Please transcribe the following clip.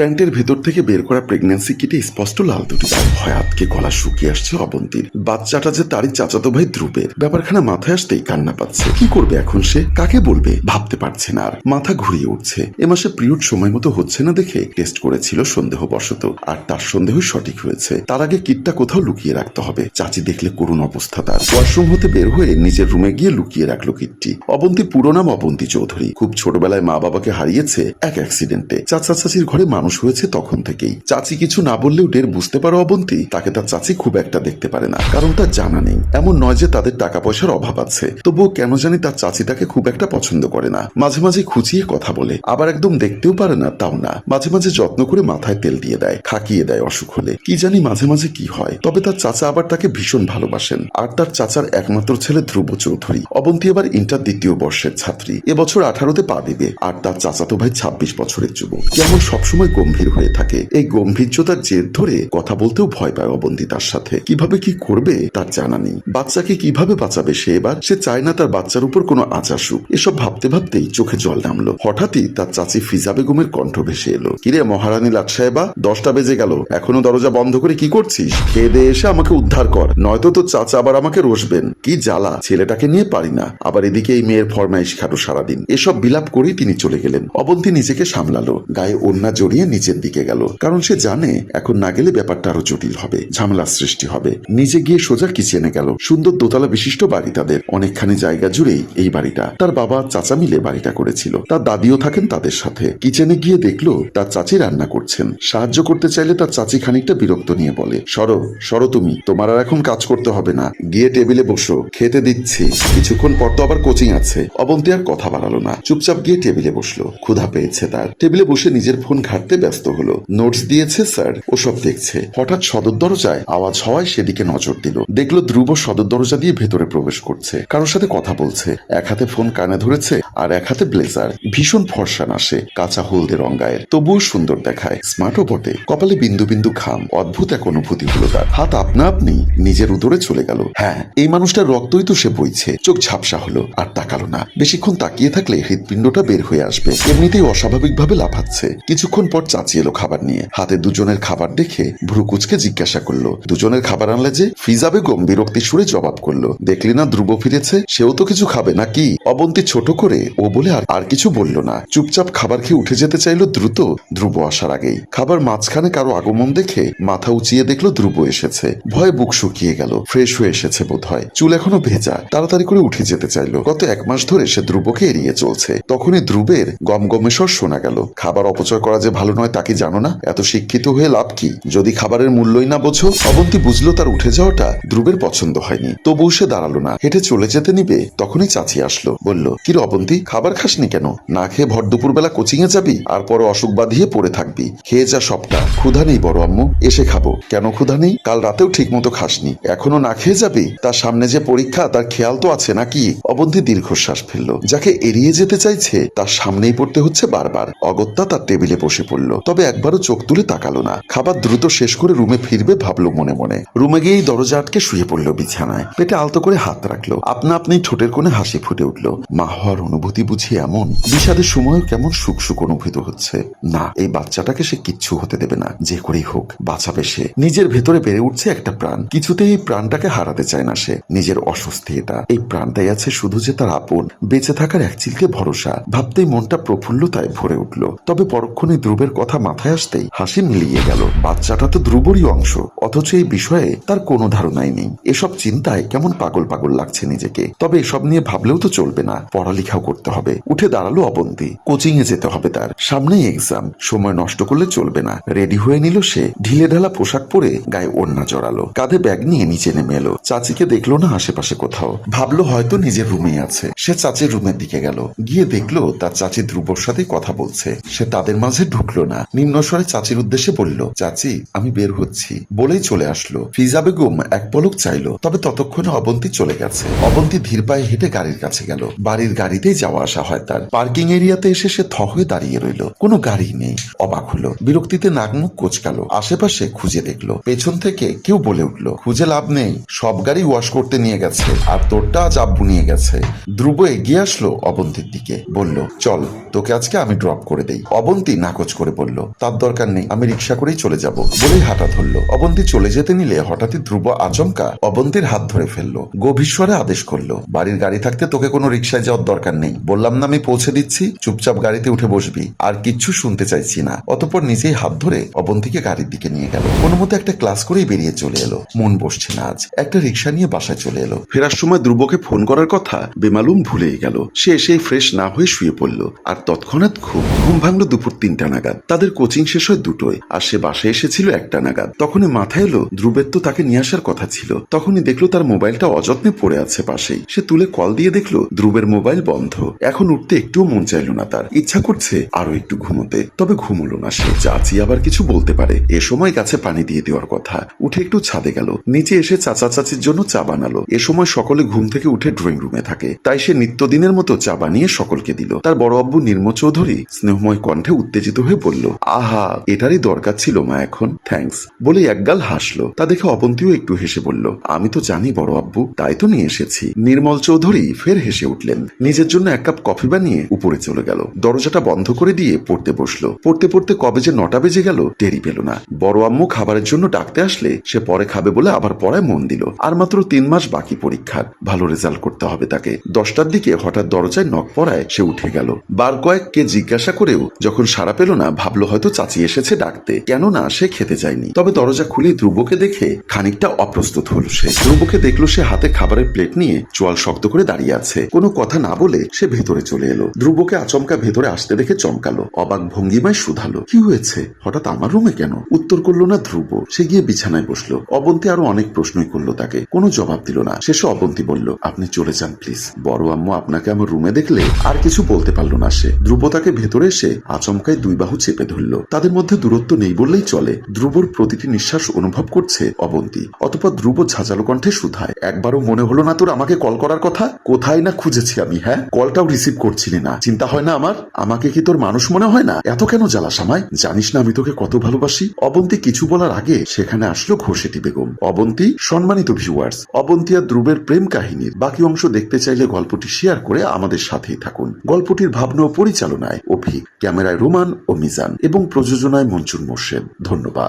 প্যান্টের ভেতর থেকে বের করা প্রেগন্যান্সি কিটে স্পষ্ট লাল দুটি দাগ ভয়াতকে গলা শুকিয়ে আসছে অবন্তীর। বাচ্চাটা যে তারই চাচাতো ভাই ধ্রুবের। ব্যাপারখানা মাথায় আসতেই কান্না পাচ্ছে। কি করবে এখন সে? কাকে বলবে? ভাবতে পারছে না আর। মাথা ঘুরিয়ে উঠছে। এ মাসে পিরিয়ড সময় মতো হচ্ছে না দেখে টেস্ট করেছিল সন্দেহ বশত আর তার সন্দেহ সঠিক হয়েছে। তার আগে কিটটা কোথাও লুকিয়ে রাখতে হবে। চাচি দেখলে করুণ অবস্থা তার। ওয়াশরুম হতে বের হয়ে নিজের রুমে গিয়ে লুকিয়ে রাখল কিটটি। অবন্তী পুরো নাম অবন্তী চৌধুরী। খুব ছোটবেলায় মা বাবাকে হারিয়েছে এক অ্যাক্সিডেন্টে চাচা চাচির ঘরে মানুষ হয়েছে তখন থেকেই। চাচি কিছু না বললেও টের বুঝতে পারো অবন্তী, তাকে তার চাচি খুব একটা দেখতে পারে না, কারণ তার জানা নেই। এমন নয় যে তাদের টাকা পয়সার অভাব আছে। তবুও কেন জানি তার চাচি তাকে খুব একটা পছন্দ করে না। মাঝে মাঝে খুঁচিয়ে কথা বলে, আবার একদম দেখতেও পারে না, তাও না। মাঝে মাঝে যত্ন করে মাথায় তেল দিয়ে দেয়, খাকিয়ে দেয় অসুখ হলে। কি জানি মাঝে মাঝে কি হয়। তবে তার চাচা আবার তাকে ভীষণ ভালোবাসেন। আর তার চাচার একমাত্র ছেলে ধ্রুব চৌধুরী। অবন্তি এবার ইন্টার দ্বিতীয় বর্ষের ছাত্রী। এবছর আঠারোতে পা দিবে। আর তার চাচাতো ভাই ছাব্বিশ বছরের যুবক। কেমন সবসময় গম্ভীর হয়ে থাকে। এই গম্ভীর্যতার জের ধরে কথা বলতেও ভয় পায় অবন্তী তার সাথে। কীভাবে কি করবে তার জানা নেই। বাচ্চাকে কীভাবে বাঁচাবে সে এবার? সে চায় না তার বাচ্চার উপর কোনো আসুক এসব ভাবতে ভাবতেই চোখে জল নামলো। হঠাৎই তার চাচি ফিজা বেগমের কণ্ঠ ভেসে এলো। কিরে মহারানী লাট সাহেবা দশটা বেজে গেল। এখনও দরজা বন্ধ করে কি করছিস? খেয়ে এসে আমাকে উদ্ধার কর। নয়তো তো চাচা আবার আমাকে রসবেন। কি জ্বালা! ছেলেটাকে নিয়ে পারি না। আবার এদিকে এই মেয়ের ফরমাইশ খাটো সারাদিন। এসব বিলাপ করেই তিনি চলে গেলেন। অবন্তী নিজেকে সামলালো। গায়ে ওন্না জড়িয়ে নিচের দিকে গেল। কারণ সে জানে এখন না গেলে ব্যাপারটা আরও জটিল হবে, ঝামেলার সৃষ্টি হবে। নিজে গিয়ে সোজা কিচেনে গেল। সুন্দর দোতলা বিশিষ্ট বাড়ি তাদের। অনেকখানি জায়গা জুড়েই এই বাড়িটা। তার বাবা চাচা মিলে বাড়িটা করেছিল। তার দাদিও থাকেন তাদের সাথে। কিচেনে গিয়ে দেখল তার চাচি রান্না করছেন। সাহায্য করতে চাইলে তার চাচি খানিকটা বিরক্ত নিয়ে বলে, সরো সরো তুমি। তোমার আর এখন কাজ করতে হবে না। গিয়ে টেবিলে বসো। খেতে দিচ্ছি। কিছুক্ষণ পর তো আবার কোচিং আছে। অবন্তি আর কথা বাড়ালো না। চুপচাপ গিয়ে টেবিলে বসল। ক্ষুধা পেয়েছে তার। টেবিলে বসে নিজের ফোন ঘাটতে ব্যস্ত হলো। নোটস দিয়েছে, স্যার। ওসব দেখছে। হঠাৎ সদর দরজায় আওয়াজ হওয়ায় সেদিকে নজর দিল। দেখল ধ্রুব সদর দরজা দিয়ে ভেতরে প্রবেশ করছে। কারোর সাথে কথা বলছে। এক হাতে ফোন কানে ধরেছে আর এক হাতে ব্লেজার। ভীষণ ফর্সা নাসে, কাঁচা হলদে রঙ্গায়ের তবুও সুন্দর দেখায়। স্মার্টও বটে। কপালে বিন্দু বিন্দু খাম অদ্ভুত এক অনুভূতি হলো তার। হাত আপনা আপনি নিজের উদরে চলে গেল। হ্যাঁ এই মানুষটার রক্তই তো সে বইছে। চোখ ঝাপসা হলো আর তাকালো না। বেশিক্ষণ তাকিয়ে থাকলে হৃৎপিণ্ডটা বের হয়ে আসবে। এমনিতেই অস্বাভাবিকভাবে লাফাচ্ছে। কিছুক্ষণ পর চাচি এলো খাবার নিয়ে। হাতে দুজনের খাবার দেখে ভ্রু কুচকে জিজ্ঞাসা করল, দুজনের খাবার আনলে যে? ফিজা বেগম বিরক্তি সুরে জবাব করল, দেখলি না ধ্রুব ফিরেছে? সেও তো কিছু খাবে নাকি? অবন্তী ছোট করে ও বলে আর কিছু বলল না। চুপচাপ খাবার খেয়ে উঠে যেতে চাইলো দ্রুত ধ্রুব আসার আগেই। খাবার মাঝখানে কারও আগমন দেখে মাথা উঁচিয়ে দেখল ধ্রুব এসেছে। ভয়ে বুক শুকিয়ে গেল, ফ্রেশ হয়ে এসেছে বোধ হয় চুল এখনও ভেজা, তাড়াতাড়ি করে উঠে যেতে চাইলো। গত এক মাস ধরে সে ধ্রুবকে এড়িয়ে চলছে। তখনই ধ্রুবের গমগমে স্বর শোনা গেল, খাবার অপচয় করা যে ভালো নয় তা কি জানো না। এত শিক্ষিত হয়ে লাভ কি? যদি খাবারের মূল্যই না বোঝো, অবন্তী বুঝলো তার উঠে যাওয়াটা ধ্রুবের পছন্দ হয়নি। তবুও সে দাঁড়াল না। হেঁটে চলে যেতে নিবে, তখনই চাচি আসলো। বলল, কি অবন্তী, খাবার খাসনি কেন? না খেয়ে ভর দুপুর বেলা কোচিং এ যাবি? আর পরে অসুখ বাঁধিয়ে পড়ে থাকবি। খেয়ে যা সবটা। ক্ষুধা নেই বড় আম্মু, এসে খাব। কেন ক্ষুধা নেই? কাল রাতেও ঠিক মতো খাসনি। এখনও না খেয়ে যাবি? তার সামনে যে পরীক্ষা, তার খেয়াল তো আছে নাকি? অবন্তী দীর্ঘশ্বাস ফেলল। যাকে এড়িয়ে যেতে চাইছে, তার সামনেই পড়তে হচ্ছে বারবার। অগত্যা তার টেবিলে বসে পড়ল। তবে একবারও চোখ তুলে তাকালো না। খাবার দ্রুত শেষ করে রুমে ফিরবে ভাবলো মনে মনে। রুমে গিয়েই দরজা আটকে শুয়ে পড়ল বিছানায়। পেটে আলতো করে হাত রাখল। আপনা আপনি ঠোঁটের কোণে হাসি ফুটে উঠল। মা হওয়ার অনুভূতি বুঝি এমন। বিষাদের সময়ও কেমন সুখ সুখ অনুভূত হচ্ছে। না, এই বাচ্চাটাকে সে কিচ্ছু হতে দেবে না। যে করেই হোক, বাঁচাবে সে। নিজের ভেতরে বেড়ে উঠছে একটা প্রাণ। কিছুতেই এই প্রাণটাকে হারাতে চায় না সে। নিজের অস্বস্তি এটা। এই প্রাণটাই আছে শুধু যে তার আপন। বেঁচে থাকার এক চিলকে ভরসা। ভাবতেই মনটা প্রফুল্লতায় ভরে উঠল। তবে পরক্ষণে ধ্রুবের কথা মাথায় আসতেই হাসি মিলিয়ে গেল। বাচ্চাটা তো ধ্রুবরই অংশ, অথচ এই বিষয়ে তার কোনো ধারণাই নেই। এসব চিন্তায় কেমন পাগল পাগল লাগছে নিজেকে। তবে এসব নিয়ে ভাবলেও তো চলবে না, পড়ালেখাও করতে হবে। উঠে দাঁড়াল অবন্তী, কোচিং এ যেতে হবে তার। সামনেই এক্সাম সময় নষ্ট করলে চলবে না। রেডি হয়ে নিল সে, ঢিলে ঢালা পোশাক পরে গায়ে ওড়না জড়ালো। কাঁধে ব্যাগ নিয়ে নিচে নেমে এলো। চাচিকে দেখল না আশেপাশে কোথাও। ভাবলো হয়তো নিজের রুমেই আছে। সে চাচির রুমের দিকে গেল। গিয়ে দেখল তার চাচি ধ্রুবর সাথে কথা বলছে। সে তাদের মাঝে ঢুকলো। না। নিম্নস্বরে চাচির উদ্দেশ্যে বলল, চাচি, আমি বের হচ্ছি। বলেই চলে আসলো। ফিজা বেগম এক পলক চাইলো, তবে ততক্ষণে অবন্তী চলে গেছে। অবন্তী ধীর পায়ে হেঁটে গাড়ির কাছে গেল। বাড়ির গাড়িতেই যাওয়া আসা হয় তার। পার্কিং এরিয়াতে এসে সে থ হয়ে দাঁড়িয়ে রইল। কোনো গাড়ি নেই। অবাক হলো। বিরক্তিতে নাক মুখ কোচকালো। আশেপাশে খুঁজে দেখল। পেছন থেকে কেউ বলে উঠল, খুঁজে লাভ নেই। সব গাড়ি ওয়াশ করতে নিয়ে গেছে। আর তোরটা আজ আব্বু নিয়ে গেছে। ধ্রুব এগিয়ে আসলো অবন্তির দিকে। বলল, চল, তোকে আজকে আমি ড্রপ করে দেই। অবন্তী নাকচ করে করে বলল, তার দরকার নেই, আমি রিক্সা করেই চলে যাব। বলেই হাঁটা ধরল। অবন্তী চলে যেতে নিলে হঠাৎই ধ্রুব আচমকা অবন্তীর হাত ধরে ফেলল। গভীর স্বরে আদেশ করল, বাড়ির গাড়ি থাকতে তোকে কোনো রিক্সায় যাওয়ার দরকার নেই। বললাম না আমি পৌঁছে দিচ্ছি, চুপচাপ গাড়িতে উঠে বসবি, আর কিচ্ছু শুনতে চাইছি না। অতপর নিজেই হাত ধরে অবন্তীকে গাড়ির দিকে নিয়ে গেল। কোনো মতো একটা ক্লাস করেই বেরিয়ে চলে এলো। মন বসছে না আজ। একটা রিক্সা নিয়ে বাসায় চলে এলো। ফেরার সময় ধ্রুবকে ফোন করার কথা বেমালুম ভুলেই গেল। সে এসেই ফ্রেশ না হয়ে শুয়ে পড়ল, আর তৎক্ষণাৎ ঘুম ঘুম ভাঙলো দুপুর তিনটা নাগাদ। তাদের কোচিং শেষ হয় দুটোয়, আর সে বাসায় এসেছিল একটা নাগাদ। তখনই মাথায় এলো, ধ্রুবের তো তাকে নিয়ে আসার কথা ছিল। তখনই দেখল তার মোবাইলটা অযত্নে পড়ে আছে পাশেই। সে তুলে কল দিয়ে দেখল, ধ্রুবের মোবাইল বন্ধ। এখন উঠতে একটুও মন চাইলো না তার। ইচ্ছা করছে আরও একটু ঘুমোতে। তবে ঘুমলো না সে। চাচি আবার কিছু বলতে পারে। এ সময় গাছে পানি দিয়ে দেওয়ার কথা। উঠে একটু ছাদে গেল। নিচে এসে চাচা চাচির জন্য চা বানালো। এ সময় সকলে ঘুম থেকে উঠে ড্রয়িং রুমে থাকে। তাই সে নিত্যদিনের মতো চা বানিয়ে সকলকে দিল। তার বড় আব্বু নির্ম চৌধুরী স্নেহময় কণ্ঠে উত্তেজিত হয়ে বলল আহা, এটারই দরকার ছিল মা এখন থ্যাঙ্কস বলে একগাল হাসলো। তা দেখে অবন্তীও একটু হেসে বলল, আমি তো জানি বড় আব্বু, তাই তো নিয়ে এসেছি। নির্মল চৌধুরী ফের হেসে উঠলেন। নিজের জন্য এক কাপ কফি বানিয়ে উপরে চলে গেল। দরজাটা বন্ধ করে দিয়ে পড়তে বসল। পড়তে পড়তে কবে যে নটা বেজে গেল টেরি পেল না। বড় আম্মু খাবারের জন্য ডাকতে আসলে, সে পরে খাবে বলে আবার পড়ায় মন দিল। আর মাত্র তিন মাস বাকি পরীক্ষার। ভালো রেজাল্ট করতে হবে তাকে। দশটার দিকে হঠাৎ দরজায় নখ পড়ায় সে উঠে গেল। বার কয়েককে জিজ্ঞাসা করেও যখন সাড়া পেল না ভাবলো হয়তো চাচি এসেছে ডাকতে। কেননা সে খেতে যায়নি। তবে দরজা খুলে ধ্রুবকে দেখে খানিকটা অপ্রস্তুত হল সে। ধ্রুবকে দেখল সে হাতে খাবারের প্লেট নিয়ে চোয়াল শক্ত করে দাঁড়িয়ে আছে। কোনো কথা না বলে সে ভেতরে চলে এলো। ধ্রুবকে আচমকা ভেতরে আসতে দেখে চমকালো। অবাক ভঙ্গিমায় শুধালো। কি হয়েছে? হঠাৎ আমার রুমে কেন? উত্তর করল না ধ্রুব। সে গিয়ে বিছানায় বসল। অবন্তি আরও অনেক প্রশ্নই করল তাকে। কোনো জবাব দিল না। শেষে অবন্তি বলল, আপনি চলে যান, প্লিজ। বড় আম্মু আপনাকে আমার রুমে দেখলে আর কিছু বলতে পারল না সে। ধ্রুব তাকে ভেতরে এসে আচমকায় দুই বাহু চেপে ধরল। তাদের মধ্যে দূরত্ব নেই বললেই চলে। ধ্রুবর প্রতিটি নিঃশ্বাস অনুভব করছে অবন্তী। অতপর ধ্রুব ঝাঁঝালো কণ্ঠে শুধায়, একবারও মনে হলো না তোর আমাকে কল করার কথা? কোথায় না খুঁজেছি আমি হ্যাঁ? কলটাও রিসিভ করছিলি না। চিন্তা হয় না আমার? আমাকে কি তোর মানুষ মনে হয় না? এত কেন জ্বালাস আমায়? জানিস না আমি তোকে কত ভালোবাসি? অবন্তী কিছু বলার আগে সেখানে আসলো ঘোষেটি বেগম। অবন্তী, সম্মানিত ভিউয়ার্স অবন্তী আর ধ্রুবের প্রেম কাহিনীর বাকি অংশ দেখতে চাইলে গল্পটি শেয়ার করে আমাদের সাথেই থাকুন। গল্পটির ভাবনা ও পরিচালনায় অভি, ক্যামেরায় রোমান ও মিজান এবং প্রযোজনায় মঞ্জুর মোর্শেদ। ধন্যবাদ।